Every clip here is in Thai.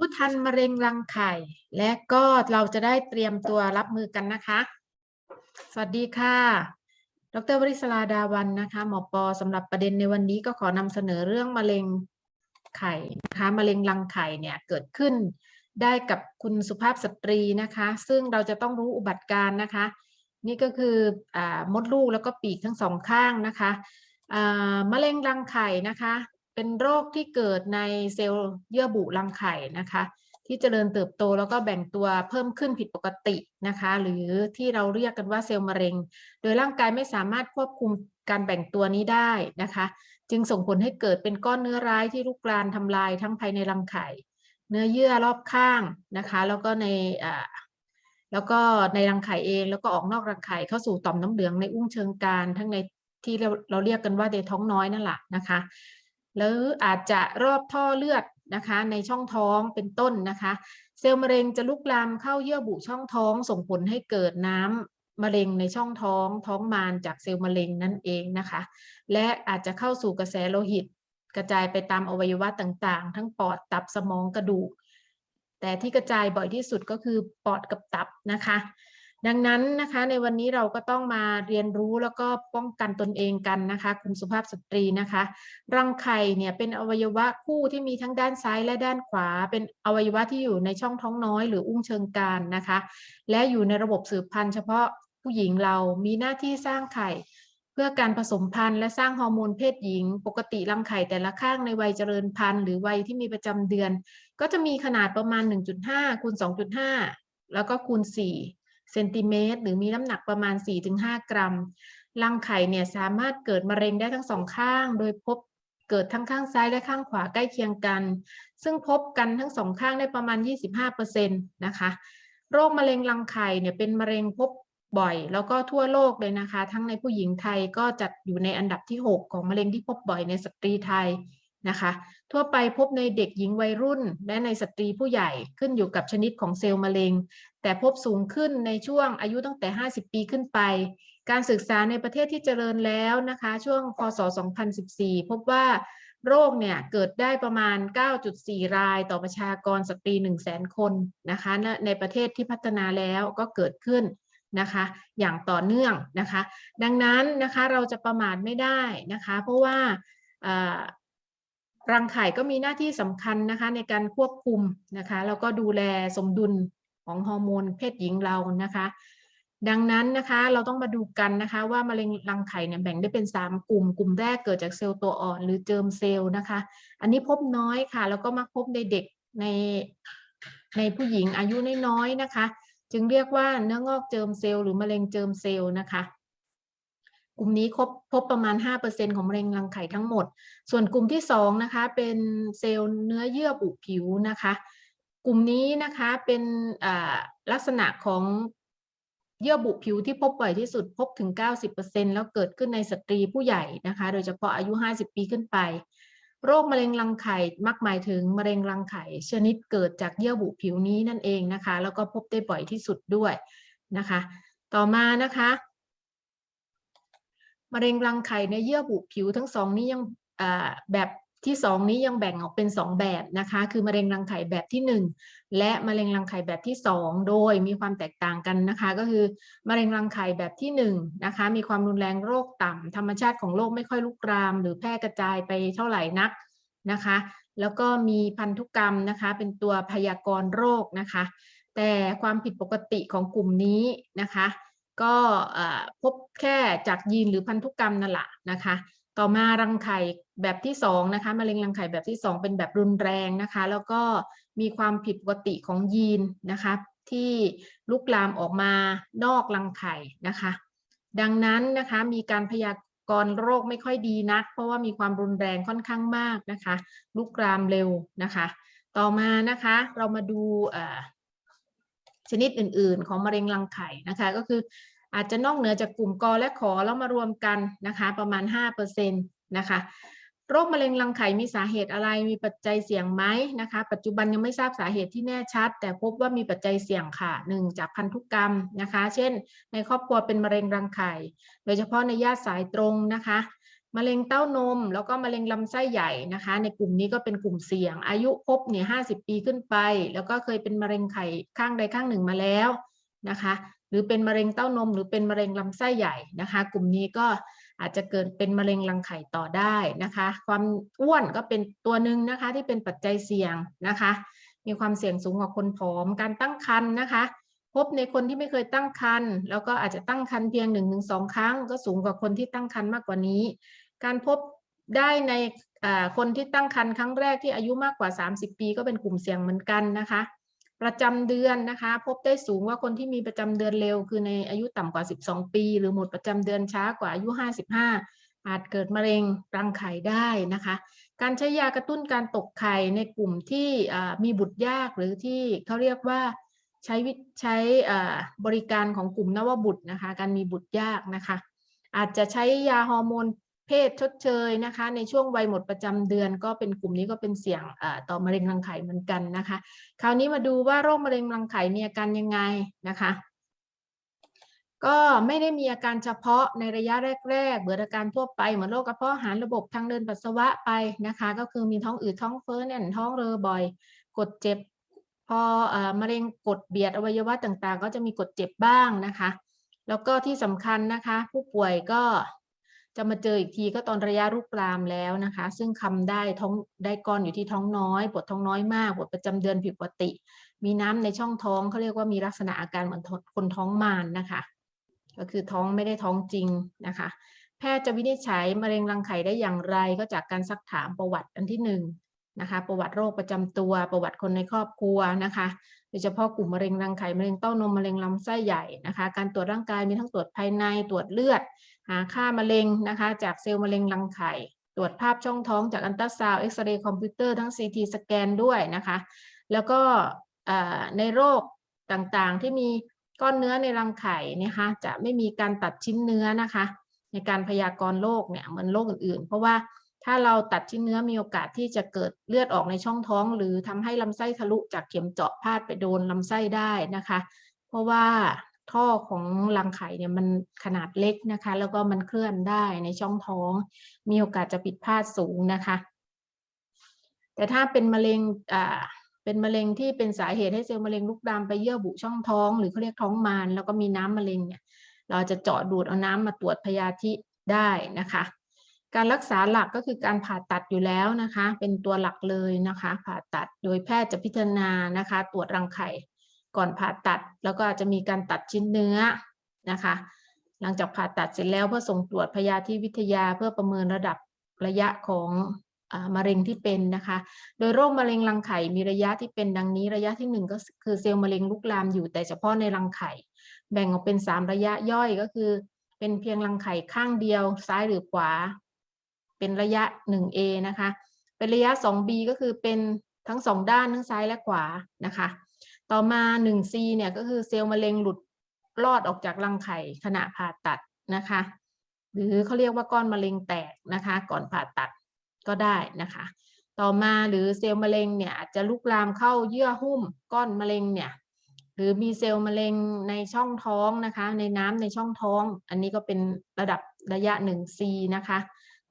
รู้ทันมะเร็งรังไข่ และก็เราจะได้เตรียมตัวรับมือกันนะคะ สวัสดีค่ะ ดรวริศราดาวันนะคะ หมอปอสำหรับประเด็นในวันนี้ก็ขอนำเสนอเรื่องมะเร็งไข่นะคะมะเร็งรังไข่เนี่ยเกิดขึ้นได้กับคุณสุภาพสตรีนะคะ ซึ่งเราจะต้องรู้อุบัติการนะคะ นี่ก็คืออมดลูกแล้วก็ปีกทั้งสองข้างนะคะมะเร็งรังไข่นะคะ เป็นโรคที่เกิดในเซลล์เยื่อบุรังไข่นะคะ ที่เจริญเติบโตแล้วก็แบ่งตัวเพิ่มขึ้นผิดปกตินะคะ หรือที่เราเรียกกันว่าเซลล์มะเร็ง โดยร่างกายไม่สามารถควบคุมการแบ่งตัวนี้ได้นะคะ จึงส่งผลให้เกิดเป็นก้อนเนื้อร้ายที่ลุกลานทำลายทั้งภายในรังไข่ เนื้อเยื่อรอบข้างนะคะ แล้วก็ในแล้วก็ในรังไข่เองแล้วก็ออกนอกรังไข่เข้าสู่ต่อมน้ำเหลืองในอุ้งเชิงกรานทั้งในที่เราเราเรียกกันว่าในท้องน้อยนั่นแหละนะคะ แล้วอาจจะรอบท่อเลือดนะคะ ในช่องท้องเป็นต้นนะคะ เซลล์มะเร็งจะลุกลามเข้าเยื่อบุช่องท้องส่งผลให้เกิดน้ำมะเร็งในช่องท้องท้องมารจากเซลล์มะเร็งนั่นเองนะคะ และอาจจะเข้าสู่กระแสโลหิต กระจายไปตามอวัยวะต่างๆ ทั้งปอดตับสมองกระดูก แต่ที่กระจายบ่อยที่สุดก็คือปอดกับตับนะคะ ดังนั้นนะคะในวันนี้เราก็ต้องมาเรียนรู้แล้วก็ป้องกันตนเองกันนะคะคุณสุภาพสตรีนะคะรังไข่เนี่ยเป็นอวัยวะคู่ที่มีทั้งด้านซ้ายและด้านขวา เป็นอวัยวะที่อยู่ในช่องท้องน้อย หรืออุ้งเชิงกรานนะคะ และอยู่ในระบบสืบพันธุ์เฉพาะผู้หญิงเรามีหน้าที่สร้างไข่ เพื่อการผสมพันธุ์และสร้างฮอร์โมนเพศหญิง ปกติรังไข่แต่ละข้างในวัยเจริญพันธุ์หรือวัยที่มีประจำเดือน ก็จะมีขนาดประมาณ 1.5คูณ2.5 แล้วก็คูณ 4 เซนติเมตรหรือมีน้ำหนักประมาณ 4-5 กรัม รังไข่เนี่ยสามารถเกิดมะเร็งได้ทั้งสองข้าง โดยพบเกิดทั้งข้างซ้ายและข้างขวาใกล้เคียงกัน ซึ่งพบกันทั้งสองข้างได้ประมาณ 25%นะคะ โรคมะเร็งรังไข่เนี่ยเป็นมะเร็งพบบ่อย แล้วก็ทั่วโลกเลยนะคะ ทั้งในผู้หญิงไทยก็จัดอยู่ในอันดับที่ 6 ของมะเร็งที่พบบ่อยในสตรีไทยนะคะ ทั่วไปพบในเด็กหญิงวัยรุ่น และในสตรีผู้ใหญ่ขึ้นอยู่กับชนิดของเซลล์มะเร็ง แต่พบสูงขึ้นในช่วงอายุตั้งแต่ 50 ปีขึ้นไป การศึกษาในประเทศที่เจริญแล้วนะคะ ช่วงพศ 2014 พบว่าโรคเนี่ยเกิดได้ประมาณ 9.4 รายต่อประชากรสตรี 100,000 คนนะคะในประเทศที่พัฒนาแล้วก็เกิดขึ้นนะคะอย่างต่อเนื่องนะคะ ดังนั้นนะคะเราจะประมาทไม่ได้นะคะ เพราะว่ารังไข่ก็มีหน้าที่สำคัญนะคะในการควบคุมนะคะแล้วก็ดูแลสมดุล ของฮอร์โมนเพศหญิงเรานะคะ ดังนั้นนะคะเราต้องมาดูกันนะคะว่ามะเร็งรังไข่เนี่ยแบ่งได้เป็น 3 กลุ่ม กลุ่มแรกเกิดจากเซลล์ตัวอ่อนหรือเจิมเซลล์นะคะ อันนี้พบน้อยค่ะ แล้วก็มักพบในเด็กในในผู้หญิงอายุน้อยๆนะคะ จึงเรียกว่าเนื้องอกเจิมเซลล์หรือมะเร็งเจิมเซลล์นะคะกลุ่มนี้ครบพบประมาณ 5%ของมะเร็งรังไข่ทั้งหมด ส่วนกลุ่มที่ 2 นะคะ เป็นเซลล์เนื้อเยื่อบุผิวนะคะ กลุ่มนี้นะคะเป็นลักษณะของเยื่อบุผิวที่พบบ่อยที่สุดพบถึง 90%แล้วเกิดขึ้นในสตรีผู้ใหญ่นะคะ โดยเฉพาะอายุ 50 ปีขึ้นไป โรคมะเร็งรังไข่มักหมายถึงมะเร็งรังไข่ชนิดเกิดจากเยื่อบุผิวนี้นั่นเองนะคะ แล้วก็พบได้บ่อยที่สุดด้วยนะคะ ต่อมานะคะมะเร็งรังไข่ในเยื่อบุผิวทั้งสองนี้ยังแบบ ที่สองนี้ยังแบ่งออกเป็นสองแบบนะคะคือมะเร็งรังไข่แบบที่หนึ่งและมะเร็งรังไข่แบบที่สองโดยมีความแตกต่างกันนะคะก็คือมะเร็งรังไข่แบบที่หนึ่งนะคะมีความรุนแรงโรคต่ำธรรมชาติของโรคไม่ค่อยลุกราม หรือแพร่กระจายไปเท่าไหร่นักนะคะ แล้วก็มีพันธุกรรมนะคะเป็นตัวพยากรณ์โรคนะคะ แต่ความผิดปกติของกลุ่มนี้นะคะ ก็พบแค่จากยีนหรือพันธุกรรมนั่นแหละนะคะ ต่อมารังไข่แบบที่2นะคะมะเร็งรังไข่แบบที่ 2 เป็นแบบรุนแรงนะคะ แล้วก็มีความผิดปกติของยีนนะคะ ที่ลุกลามออกมานอกรังไข่นะคะ ดังนั้นนะคะมีการพยากรณ์โรคไม่ค่อยดีนัก เพราะว่ามีความรุนแรงค่อนข้างมากนะคะ ลุกลามเร็วนะคะ ต่อมานะคะเรามาดูชนิดอื่น ๆ ของมะเร็งรังไข่นะคะ ก็คือ อาจจะนอกเหนือจากกลุ่มกอและขอแล้วมารวมกันนะคะประมาณ5%นะคะโรคมะเร็งรังไข่มีสาเหตุอะไร มีปัจจัยเสี่ยงไหมนะคะ ปัจจุบันยังไม่ทราบสาเหตุที่แน่ชัด แต่พบว่ามีปัจจัยเสี่ยงค่ะหนึ่งจากพันธุกรรมนะคะ เช่น ในครอบครัวเป็นมะเร็งรังไข่ โดยเฉพาะในญาติสายตรงนะคะ มะเร็งเต้านม แล้วก็มะเร็งลำไส้ใหญ่นะคะ ในกลุ่มนี้ก็เป็นกลุ่มเสี่ยง อายุครบเนี่ยห้าสิบปีขึ้นไป แล้วก็เคยเป็นมะเร็งไข่ข้างใดข้างหนึ่งมาแล้วนะคะ หรือเป็นมะเร็งเต้านม หรือเป็นมะเร็งลำไส้ใหญ่นะคะ กลุ่มนี้ก็อาจจะเกิดเป็นมะเร็งรังไข่ต่อได้นะคะ ความอ้วนก็เป็นตัวหนึ่งนะคะที่เป็นปัจจัยเสี่ยงนะคะ มีความเสี่ยงสูงกว่าคนผอม การตั้งครรภ์นะคะ พบในคนที่ไม่เคยตั้งครรภ์แล้วก็อาจจะตั้งครรภ์เพียงหนึ่งถึงสองครั้ง ก็สูงกว่าคนที่ตั้งครรภ์มากกว่านี้ การพบได้ในคนที่ตั้งครรภ์ครั้งแรกที่อายุมากกว่า 30 ปี ก็เป็นกลุ่มเสี่ยงเหมือนกันนะคะ ประจำเดือนนะคะ พบได้สูงว่าคนที่มีประจำเดือนเร็ว คือในอายุต่ำกว่า 12 ปี หรือหมดประจำเดือนช้ากว่าอายุ 55 อาจเกิดมะเร็งรังไข่ได้นะคะ การใช้ยากระตุ้นการตกไข่ในกลุ่มที่มีบุตรยากหรือที่เขาเรียกว่าใช้ใช้บริการของกลุ่มนวบุตรนะคะ การมีบุตรยากนะคะ อาจจะใช้ยาฮอร์โมน เพศชดเชยนะคะ ในช่วงวัยหมดประจำเดือน ก็เป็นกลุ่มนี้ก็เป็นเสี่ยงต่อมะเร็งรังไข่เหมือนกันนะคะ คราวนี้มาดูว่าโรคมะเร็งรังไข่มีอาการยังไงนะคะก็ไม่ได้มีอาการเฉพาะในระยะแรกๆ เหมือนอาการทั่วไป เหมือนโรคกระเพาะอาหารระบบทางเดินปัสสาวะไปนะคะ ก็คือมีท้องอืดท้องเฟ้อแน่นท้องเรอบ่อย กดเจ็บ พอเอ่อมะเร็งกดเบียดอวัยวะต่างๆ ก็จะมีกดเจ็บบ้างนะคะ แล้วก็ที่สำคัญนะคะ ผู้ป่วยก็ จะมาเจออีกทีก็ตอนระยะลุกลามแล้วนะคะ ซึ่งคำได้ท้องได้ก้อนอยู่ที่ท้องน้อยปวดท้องน้อยมากปวดประจำเดือนผิดปกติ มีน้ำในช่องท้องเขาเรียกว่ามีลักษณะอาการเหมือนคนท้องมารนะคะ ก็คือท้องไม่ได้ท้องจริงนะคะ แพทย์จะวินิจฉัยมะเร็งรังไข่ได้อย่างไรก็จากการซักถามประวัติอันที่หนึ่งนะคะประวัติโรคประจำตัวประวัติคนในครอบครัวนะคะโดยเฉพาะกลุ่มมะเร็งรังไข่มะเร็งเต้านมมะเร็งลำไส้ใหญ่นะคะ การตรวจร่างกายมีทั้งตรวจภายในตรวจเลือด หาค่ามะเร็งนะคะจากเซลล์มะเร็งรังไข่ ตรวจภาพช่องท้องจากอันตราซาวด์เอ็กซเรย์คอมพิวเตอร์ทั้ง CT สแกนด้วยนะคะ แล้วก็ในโรคต่างๆที่มีก้อนเนื้อในรังไข่นะคะจะไม่มีการตัดชิ้นเนื้อนะคะ ในการพยากรณ์โรคเนี่ยเหมือนโรคอื่นๆ เพราะว่าถ้าเราตัดชิ้นเนื้อมีโอกาสที่จะเกิดเลือดออกในช่องท้อง หรือทำให้ลำไส้ทะลุจากเข็มเจาะพาดไปโดนลำไส้ได้นะคะ เพราะว่า ท่อของรังไข่เนี่ยมันขนาดเล็กนะคะ แล้วก็มันเคลื่อนได้ในช่องท้อง มีโอกาสจะผิดพลาดสูงนะคะ แต่ถ้าเป็นมะเร็งอ่าเป็นมะเร็งที่เป็นสาเหตุให้เซลล์มะเร็งลุกลามไปเยื่อบุช่องท้อง หรือเขาเรียกท้องมารแล้วก็มีน้ำมะเร็งเนี่ยเราจะเจาะดูดเอาน้ำมาตรวจพยาธิได้นะคะ การรักษาหลักก็คือการผ่าตัดอยู่แล้วนะคะ เป็นตัวหลักเลยนะคะ ผ่าตัดโดยแพทย์จะพิจารณานะคะ ตรวจรังไข่ ก่อนผ่าตัดแล้วก็อาจจะมีการตัดชิ้นเนื้อนะคะ หลังจากผ่าตัดเสร็จแล้วเพื่อส่งตรวจพยาธิวิทยาเพื่อประเมินระดับระยะของมะเร็งที่เป็นนะคะ โดยโรคมะเร็งรังไข่มีระยะที่เป็นดังนี้ระยะที่หนึ่งก็คือเซลล์มะเร็งลุกลามอยู่แต่เฉพาะในรังไข่ แบ่งออกเป็น 3 ระยะย่อยก็คือ เป็นเพียงรังไข่ข้างเดียวซ้ายหรือขวา เป็นระยะ 1A นะคะ เป็นระยะ 2B ก็คือเป็นทั้งสองด้านทั้งซ้ายและขวานะคะ ต่อมา 1C เนี่ยก็คือเซลล์มะเร็งหลุดรอดออกจากรังไข่ขณะผ่าตัดนะคะ หรือเขาเรียกว่าก้อนมะเร็งแตกนะคะ ก่อนผ่าตัดก็ได้นะคะ ต่อมาหรือเซลล์มะเร็งเนี่ยอาจจะลุกลามเข้าเยื่อหุ้มก้อนมะเร็งเนี่ยหรือมีเซลล์มะเร็งในช่องท้องนะคะ ในน้ำในช่องท้อง อันนี้ก็เป็นระดับระยะ 1C นะคะ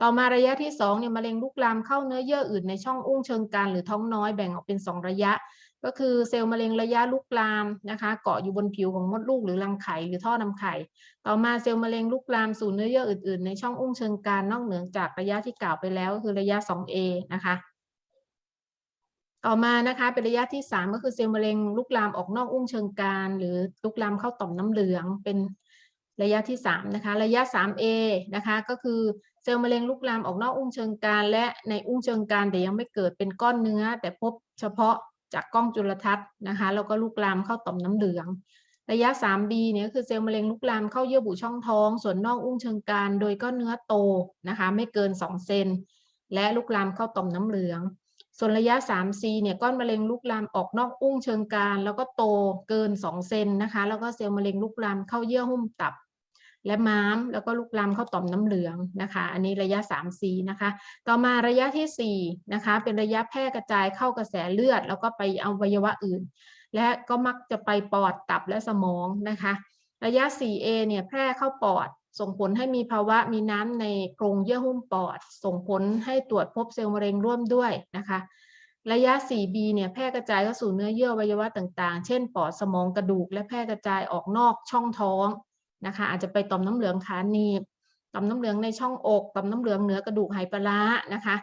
ต่อมาระยะที่2เนี่ยมะเร็งลุกลามเข้าเนื้อเยื่ออื่นในช่องอุ้งเชิงกรานหรือท้องน้อยแบ่งออกเป็น 2 ระยะ ก็คือเซลล์มะเร็งระยะลุกลามนะคะเกาะอยู่บนผิวของมดลูกหรือรังไข่หรือท่อนำไข่ ต่อมาเซลล์มะเร็งลุกลามสู่เนื้อเยื่ออื่นๆ ในช่องอุ้งเชิงกรานนอกเหนือจากระยะที่กล่าวไปแล้วก็คือระยะ 2A นะคะ ต่อมานะคะเป็นระยะที่ 3 ก็คือเซลล์มะเร็งลุกลามออกนอกอุ้งเชิงกรานหรือลุกลามเข้าต่อมน้ำเหลืองเป็นระยะที่ 3 นะคะ ระยะ 3A นะคะ ก็คือเซลล์มะเร็งลุกลามออกนอกอุ้งเชิงกรานและในอุ้งเชิงกรานแต่ยังไม่เกิดเป็นก้อนเนื้อ แต่พบเฉพาะ จากกล้องจุลทรรศน์นะคะแล้วก็ลุกลามเข้าต่อมน้ำเหลือง ระยะ 3B เนี่ยคือเซลล์มะเร็งลุกลามเข้าเยื่อบุช่องท้อง ส่วนนอกอุ้งเชิงกรานโดยก้อนเนื้อโตนะคะไม่เกิน 2 เซนและลุกลามเข้าต่อมน้ำเหลือง ส่วนระยะ 3C เนี่ยก้อนมะเร็งลุกลามออกนอกอุ้งเชิงกรานแล้วก็โตเกิน 2 เซนนะคะแล้วก็เซลล์มะเร็งลุกลามเข้าเยื่อหุ้มตับ และม้าม แล้วก็ลุกลามเข้าต่อมน้ำเหลืองนะคะ อันนี้ระยะ 3C นะคะ ต่อมาระยะที่4นะคะ เป็นระยะแพร่กระจายเข้ากระแสเลือด แล้วก็ไปอวัยวะอื่น และก็มักจะไปปอดตับและสมองนะคะ ระยะ 4A เนี่ยแพร่เข้าปอด ส่งผลให้มีภาวะมีน้ำในโพรงเยื่อหุ้มปอด ส่งผลให้ตรวจพบเซลล์มะเร็งร่วมด้วยนะคะระยะ 4B เนี่ยแพร่กระจายเข้าสู่เนื้อเยื่ออวัยวะต่างๆ เช่น ปอด สมอง กระดูก และแพร่กระจายออกนอกช่องท้อง นะคะ อาจจะไปต่อมน้ำเหลืองขาหนีบต่อมน้ำเหลืองในช่องอกต่อมน้ำเหลืองเหนือกระดูกไหปลาร้านะคะ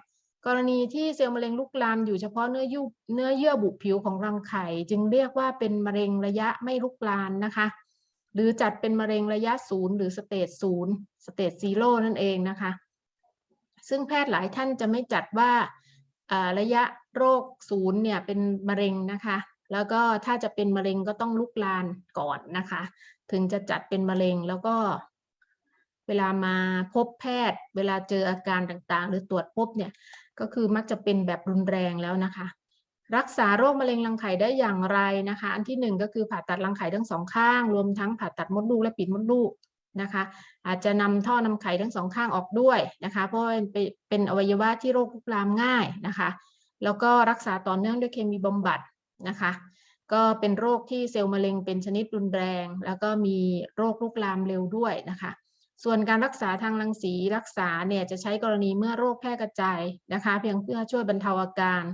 กรณีที่เซลล์มะเร็งลุกลามอยู่เฉพาะเนื้อยุเนื้อเยื่อบุผิวของรังไข่ จึงเรียกว่าเป็นมะเร็งระยะไม่ลุกลามนะคะ หรือจัดเป็นมะเร็งระยะศูนย์หรือสเตจศูนย์สเตจซีโร่นั่นเองนะคะ ซึ่งแพทย์หลายท่านจะไม่จัดว่าระยะโรคศูนย์เนี่ยเป็นมะเร็งนะคะ แล้วก็ถ้าจะเป็นมะเร็งก็ต้องลุกลานก่อนนะคะ ถึงจะจัดเป็นมะเร็งแล้วก็ เวลามาพบแพทย์ เวลาเจออาการต่างๆ หรือตรวจพบเนี่ยก็คือมักจะเป็นแบบรุนแรงแล้วนะคะ รักษาโรคมะเร็งรังไข่ได้อย่างไรนะคะ อันที่หนึ่งก็คือผ่าตัดรังไข่ทั้งสองข้าง รวมทั้งผ่าตัดมดลูกและปิดมดลูกนะคะ อาจจะนำท่อนำไข่ทั้งสองข้างออกด้วยนะคะ เพราะเป็นเป็นอวัยวะที่โรคลุกลามง่ายนะคะ แล้วก็รักษาต่อเนื่องด้วยเคมีบำบัดนะคะ ก็เป็นโรคที่เซลล์มะเร็งเป็นชนิดรุนแรง แล้วก็มีโรคลุกลามเร็วด้วยนะคะ ส่วนการรักษาทางรังสีรักษาเนี่ยจะใช้กรณีเมื่อโรคแพร่กระจายนะคะ เพียงเพื่อช่วยบรรเทาอาการ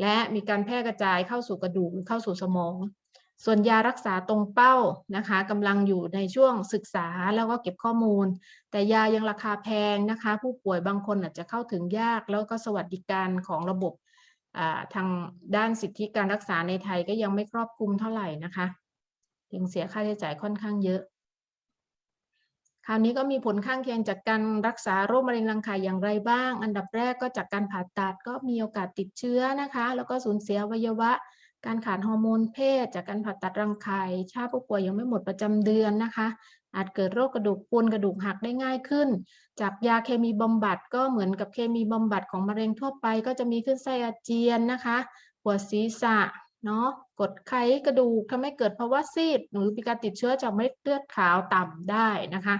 และมีการแพร่กระจายเข้าสู่กระดูกหรือเข้าสู่สมอง ส่วนยารักษาตรงเป้านะคะกำลังอยู่ในช่วงศึกษาแล้วก็เก็บข้อมูล แต่ยายังราคาแพงนะคะ ผู้ป่วยบางคนอาจจะเข้าถึงยากแล้วก็สวัสดิการของระบบ ทางด้านสิทธิการรักษาในไทยก็ยังไม่ครอบคลุมเท่าไหร่นะคะยังเสียค่าใช้จ่ายค่อนข้างเยอะ คราวนี้ก็มีผลข้างเคียงจากการรักษาโรคมะเร็งรังไข่อย่างไรบ้าง อันดับแรกก็จากการผ่าตัดก็มีโอกาสติดเชื้อนะคะ แล้วก็สูญเสียวัยวะ การขาดฮอร์โมนเพศ จากการผ่าตัดรังไข่ชาผู้ป่วยยังไม่หมดประจำเดือนนะคะ อาจเกิดโรคกระดูกพรุนกระดูกหักได้ง่ายขึ้น จากยาเคมีบำบัดก็เหมือนกับเคมีบำบัดของมะเร็งทั่วไป ก็จะมีขึ้นไส้อาเจียนนะคะปวดศีรษะเนาะกดไขกระดูกทำให้เกิดภาวะซีดหรือมีการติดเชื้อจากเม็ดเลือดขาวต่ำได้นะคะ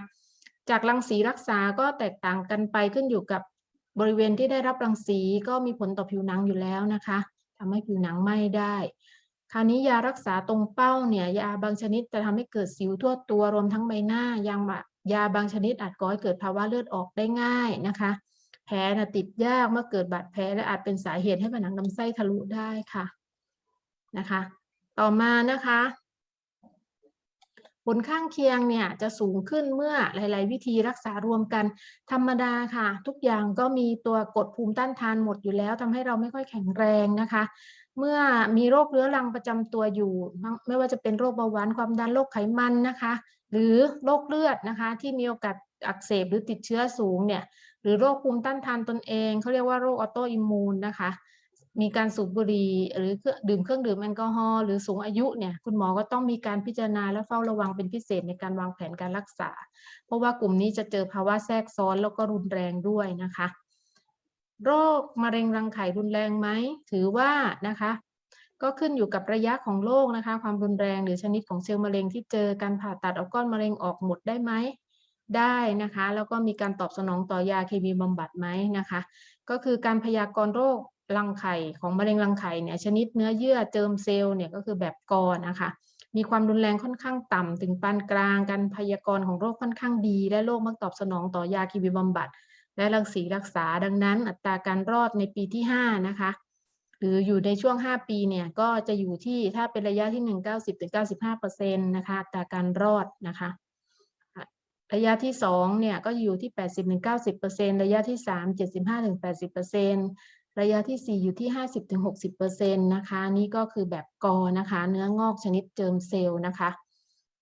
จากรังสีรักษาก็แตกต่างกันไปขึ้นอยู่กับบริเวณที่ได้รับรังสีก็มีผลต่อผิวหนังอยู่แล้วนะคะทำให้ผิวหนังไหม้ได้ คราวนี้ยารักษาตรงเป้าเนี่ยยาบางชนิดจะทำให้เกิดสิวทั่วตัวรวมทั้งใบหน้ายางบะยาบางชนิดอาจก่อให้เกิดภาวะเลือดออกได้ง่ายนะคะ แผลนะติดยากเมื่อเกิดบาดแผลและอาจเป็นสาเหตุให้ผนังลำไส้ทะลุได้ค่ะนะคะ ต่อมานะคะผลข้างเคียงเนี่ยจะสูงขึ้นเมื่อหลาย ๆ วิธีรักษารวมกันธรรมดาค่ะ ทุกอย่างก็มีตัวกดภูมิต้านทานหมดอยู่แล้วทำให้เราไม่ค่อยแข็งแรงนะคะ เมื่อมีโรคเรื้อรังประจำตัวอยู่ ไม่ว่าจะเป็นโรคเบาหวานความดันโรคไขมันนะคะ หรือโรคเลือดนะคะ ที่มีโอกาสอักเสบหรือติดเชื้อสูงเนี่ยหรือโรคภูมิต้านทานตนเองเขาเรียกว่าโรคออโตอิมมูนนะคะ มีการสูบบุหรี่หรือเครื่องดื่มเครื่องดื่มแอลกอฮอล์หรือสูงอายุเนี่ยคุณหมอก็ต้องมีการพิจารณาและเฝ้าระวังเป็นพิเศษในการวางแผนการรักษา เพราะว่ากลุ่มนี้จะเจอภาวะแทรกซ้อนแล้วก็รุนแรงด้วยนะคะ โรคมะเร็งรังไข่รุนแรงไหม ถือว่านะคะ ก็ขึ้นอยู่กับระยะของโรคนะคะ ความรุนแรงหรือชนิดของเซลล์มะเร็งที่เจอการผ่าตัดเอาก้อนมะเร็งออกหมดได้ไหมได้นะคะ แล้วก็มีการตอบสนองต่อยาเคมีบำบัดไหมนะคะ ก็คือการพยากรณ์โรครังไข่ของมะเร็งรังไข่เนี่ยชนิดเนื้อเยื่อเจิมเซลล์เนี่ยก็คือแบบกอนะคะ มีความรุนแรงค่อนข้างต่ำถึงปานกลาง การพยากรณ์ของโรคค่อนข้างดี และโรคมักตอบสนองต่อยาเคมีบำบัด และรังสีรักษาดังนั้น อัตราการรอดในปีที่ 5 นะคะ หรืออยู่ในช่วง 5 ปีเนี่ยก็จะอยู่ที่ถ้าเป็นระยะที่ 1 90ถึง95%นะคะอัตราการรอดนะคะ ระยะที่ 2 เนี่ยก็อยู่ที่ 80ถึง90%ระยะที่ 3 75ถึง80%ระยะที่ 4 อยู่ที่ 50ถึง60%นะคะ นี่ก็คือแบบกอนะคะ เนื้องอกชนิดเจิมเซลล์นะคะ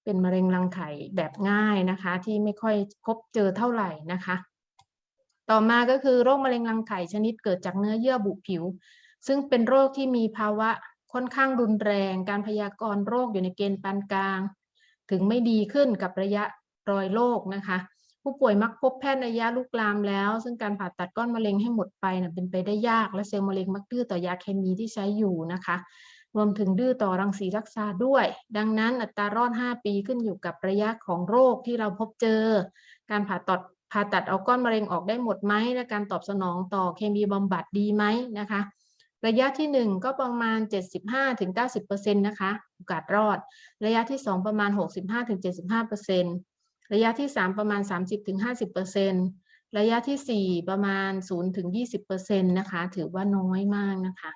เป็นมะเร็งรังไข่แบบง่ายนะคะ ที่ไม่ค่อยพบเจอเท่าไหร่นะคะ ต่อมาก็คือโรคมะเร็งรังไข่ชนิดเกิดจากเนื้อเยื่อบุผิว ซึ่งเป็นโรคที่มีภาวะค่อนข้างรุนแรง การพยากรณ์โรคอยู่ในเกณฑ์ปานกลาง ถึงไม่ดีขึ้นกับระยะรอยโรคนะคะ ผู้ป่วยมักพบแพทย์ระยะลุกลามแล้ว ซึ่งการผ่าตัดก้อนมะเร็งให้หมดไปนะเป็นไปได้ยาก และเซลล์มะเร็งมักดื้อต่อยาเคมีที่ใช้อยู่นะคะ รวมถึงดื้อต่อรังสีรักษาด้วย ดังนั้นอัตรารอด 5 ปีขึ้นอยู่กับระยะของโรคที่เราพบเจอ การผ่าตัด ผ่าตัดเอาก้อนมะเร็งออกได้หมดไหมและการตอบสนองต่อเคมีบำบัดดีไหมนะคะ ระยะที่ 1 ก็ประมาณ 75-90%นะคะโอกาสรอด ระยะที่ 2 ประมาณ 65-75%รระยะที่ 3 ประมาณ 30-50%ระยะทีสี่ 4 ประมาณ 0-20%นะคะ ถือว่าน้อยมากนะคะ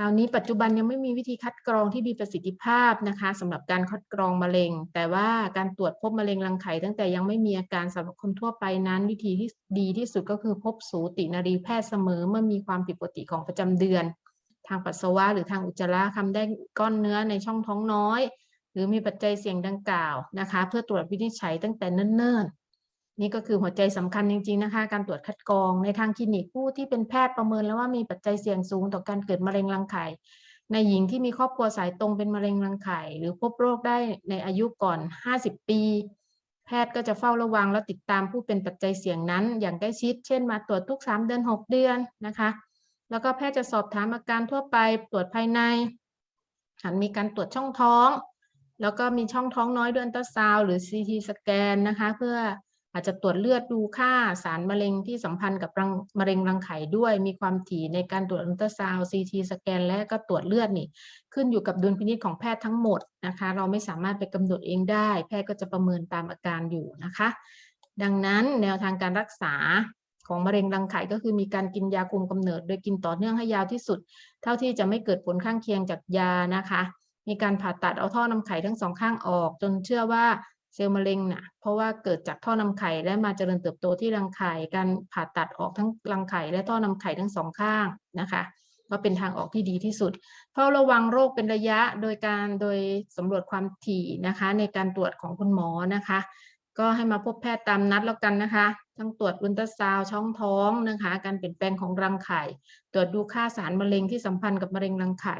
ราวนี้ปัจจุบันยังไม่มีวิธีคัดกรองที่มีประสิทธิภาพนะคะสำหรับการคัดกรองมะเร็ง แต่ว่าการตรวจพบมะเร็งรังไข่ตั้งแต่ยังไม่มีอาการสำหรับคนทั่วไปนั้น วิธีที่ดีที่สุดก็คือพบสูตินรีแพทย์เสมอเมื่อมีความผิดปกติของประจำเดือน ทางปัสสาวะหรือทางอุจจาระคำได้ก้อนเนื้อในช่องท้องน้อย หรือมีปัจจัยเสี่ยงดังกล่าวนะคะ เพื่อตรวจวินิจฉัยตั้งแต่เนิ่นๆ นี่ก็คือหัวใจสำคัญจริงๆนะคะ การตรวจคัดกรองในทางคลินิกผู้ที่เป็นแพทย์ประเมินแล้วว่ามีปัจจัยเสี่ยงสูงต่อการเกิดมะเร็งรังไข่ในหญิงที่มีครอบครัวสายตรงเป็นมะเร็งรังไข่หรือพบโรคได้ในอายุก่อน 50 ปี แพทย์ก็จะเฝ้าระวังและติดตามผู้เป็นปัจจัยเสี่ยงนั้น อย่างใกล้ชิด เช่นมาตรวจทุก 3 เดือน 6 เดือนนะคะ แล้วก็แพทย์จะสอบถามอาการทั่วไปตรวจภายในหันมีการตรวจช่องท้อง แล้วก็มีช่องท้องน้อยด้วยอันตราซาวหรือ CT สแกนนะคะ เพื่อ อาจจะตรวจเลือดดูค่าสารมะเร็งที่สัมพันธ์กับรังมะเร็งรังไข่ด้วย มีความถี่ในการตรวจอันตราซาวด์ CT สแกน และก็ตรวจเลือดนี่ ขึ้นอยู่กับดุลพินิจของแพทย์ทั้งหมดนะคะ เราไม่สามารถไปกำหนดเองได้ แพทย์ก็จะประเมินตามอาการอยู่นะคะ ดังนั้นแนวทางการรักษาของมะเร็งรังไข่ก็คือมีการกินยาคุมกำเนิด โดยกินต่อเนื่องให้ยาวที่สุด เท่าที่จะไม่เกิดผลข้างเคียงจากยานะคะ มีการผ่าตัดเอาท่อนำไข่ทั้งสองข้างออก จนเชื่อว่า เซลล์มะเร็งน่ะเพราะว่าเกิดจากท่อนำไข่และมาเจริญเติบโตที่รังไข่การผ่าตัดออกทั้งรังไข่และท่อนำไข่ทั้งสองข้างนะคะก็เป็นทางออกที่ดีที่สุดเฝ้าระวังโรคเป็นระยะโดยการโดยสำรวจความถี่นะคะ ในการตรวจของคุณหมอนะคะ ก็ให้มาพบแพทย์ตามนัดแล้วกันนะคะ ทั้งตรวจอุลตราซาวด์ช่องท้องนะคะ การเปลี่ยนแปลงของรังไข่ ตรวจดูค่าสารมะเร็งที่สัมพันธ์กับมะเร็งรังไข่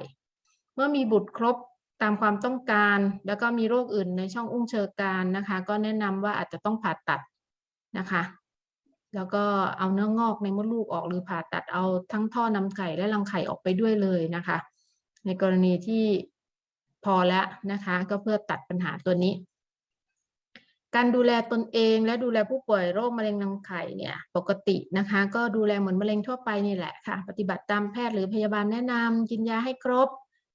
เมื่อมีบุตรครบ ตามความต้องการ แล้วก็มีโรคอื่นในช่องอุ้งเชิงกรานนะคะ ก็แนะนำว่าอาจจะต้องผ่าตัดนะคะ แล้วก็เอาเนื้องอกในมดลูกออกหรือผ่าตัดเอาทั้งท่อนำไข่และรังไข่ออกไปด้วยเลยนะคะ ในกรณีที่พอแล้วนะคะ ก็เพื่อตัดปัญหาตัวนี้ การดูแลตนเองและดูแลผู้ป่วยโรคมะเร็งรังไข่เนี่ยปกตินะคะ ก็ดูแลเหมือนมะเร็งทั่วไปนี่แหละค่ะ ปฏิบัติตามแพทย์หรือพยาบาลแนะนำกินยาให้ครบ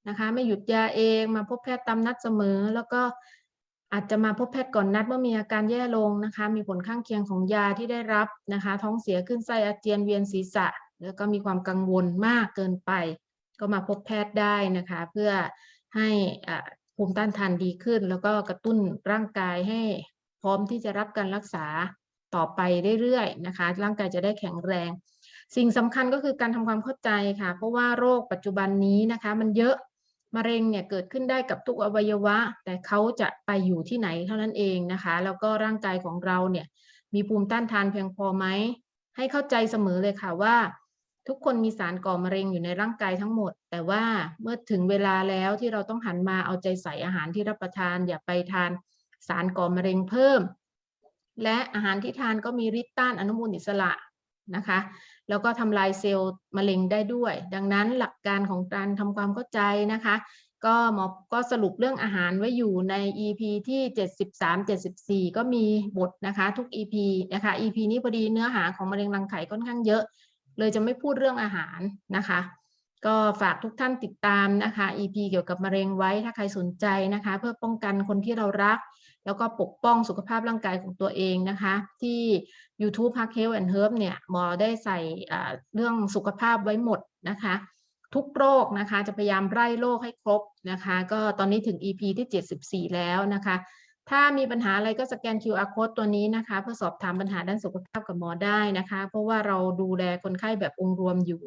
นะคะไม่หยุดยาเองมาพบแพทย์ตามนัดเสมอ แล้วก็อาจจะมาพบแพทย์ก่อนนัดเมื่อมีอาการแย่ลงนะคะ มีผลข้างเคียงของยาที่ได้รับนะคะ ท้องเสียขึ้นไส้อาเจียนเวียนศีรษะ แล้วก็มีความกังวลมากเกินไป ก็มาพบแพทย์ได้นะคะ เพื่อให้ภูมิต้านทานดีขึ้น แล้วก็กระตุ้นร่างกายให้พร้อมที่จะรับการรักษาต่อไปเรื่อยๆนะคะ ร่างกายจะได้แข็งแรง สิ่งสำคัญก็คือการทำความเข้าใจค่ะ เพราะว่าโรคปัจจุบันนี้นะคะ มันเยอะ มะเร็งเนี่ยเกิดขึ้นได้กับทุกอวัยวะ แต่เขาจะไปอยู่ที่ไหนเท่านั้นเองนะคะ แล้วก็ร่างกายของเราเนี่ยมีภูมิต้านทานเพียงพอไหม ให้เข้าใจเสมอเลยค่ะว่า ทุกคนมีสารก่อมะเร็งอยู่ในร่างกายทั้งหมด แต่ว่าเมื่อถึงเวลาแล้วที่เราต้องหันมาเอาใจใส่อาหารที่รับประทาน อย่าไปทานสารก่อมะเร็งเพิ่ม และอาหารที่ทานก็มีฤทธิ์ต้านอนุมูลอิสระนะคะ แล้วก็ทำลายเซลล์มะเร็งได้ด้วย ดังนั้นหลักการของการทำความเข้าใจนะคะ ก็หมอก็สรุปเรื่องอาหารไว้อยู่ใน EP ที่ 73 74 ก็มีบทนะคะทุก EP นะคะ EP นี้พอดีเนื้อหาของมะเร็งรังไข่ค่อนข้างเยอะ เลยจะไม่พูดเรื่องอาหารนะคะก็ฝากทุกท่านติดตามนะคะ EP เกี่ยวกับมะเร็งไว้ถ้าใครสนใจนะคะ เพื่อป้องกันคนที่เรารัก แล้วก็ปกป้องสุขภาพร่างกายของตัวเองนะคะ ที่ YouTube Park Health and Herb เนี่ยหมอได้ใส่เรื่องสุขภาพไว้หมดนะคะ ทุกโรคนะคะจะพยายามไล่โรคให้ครบนะคะ ก็ตอนนี้ถึง EP ที่ 74 แล้วนะคะ ถ้ามีปัญหาอะไรก็สแกน QR code ตัวนี้นะคะ เพื่อสอบถามปัญหาด้านสุขภาพกับหมอได้นะคะ เพราะว่าเราดูแลคนไข้แบบองค์รวมอยู่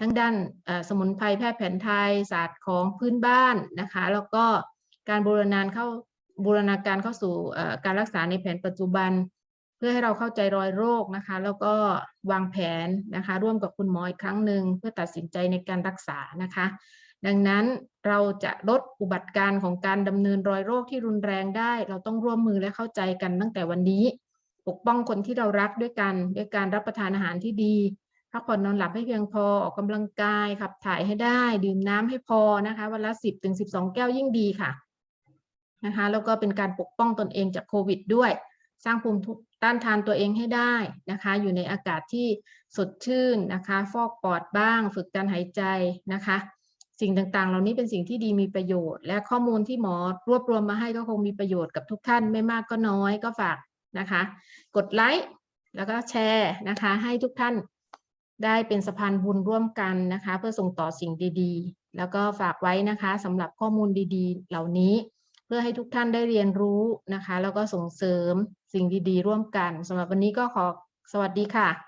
ทั้งด้านสมุนไพรแพทย์แผนไทยศาสตร์ของพื้นบ้านนะคะ แล้วก็การบูรณาเข้า บูรณาการเข้าสู่การรักษาในแผนปัจจุบัน เพื่อให้เราเข้าใจรอยโรคนะคะ แล้วก็วางแผนนะคะ ร่วมกับคุณหมออีกครั้งหนึ่งเพื่อตัดสินใจในการรักษานะคะ ดังนั้นเราจะลดอุบัติการของการดำเนินรอยโรคที่รุนแรงได้ เราต้องร่วมมือและเข้าใจกันตั้งแต่วันนี้ ปกป้องคนที่เรารักด้วยกัน ด้วยการรับประทานอาหารที่ดีพักผ่อนนอนหลับให้เพียงพอออกกำลังกายขับถ่ายให้ได้ ดื่มน้ำให้พอนะคะ วันละ 10ถึง12 แก้วยิ่งดีค่ะ นะคะแล้วก็เป็นการปกป้องตนเองจากโควิดด้วย สร้างภูมิต้านทานตัวเองให้ได้นะคะ อยู่ในอากาศที่สดชื่นนะคะ ฟอกปอดบ้าง ฝึกการหายใจนะคะ สิ่งต่างๆ เหล่านี้เป็นสิ่งที่ดีมีประโยชน์ และข้อมูลที่หมอรวบรวมมาให้ก็คงมีประโยชน์กับทุกท่านไม่มากก็น้อยก็ฝากนะคะ กดไลค์แล้วก็แชร์นะคะ ให้ทุกท่านได้เป็นสะพานบุญร่วมกันนะคะ เพื่อส่งต่อสิ่งดีๆ แล้วก็ฝากไว้นะคะสำหรับข้อมูลดีๆ เหล่านี้ เพื่อให้ทุกท่านได้เรียนรู้นะคะ แล้วก็ส่งเสริมสิ่งดีๆ ร่วมกันสำหรับวันนี้ก็ขอสวัสดีค่ะ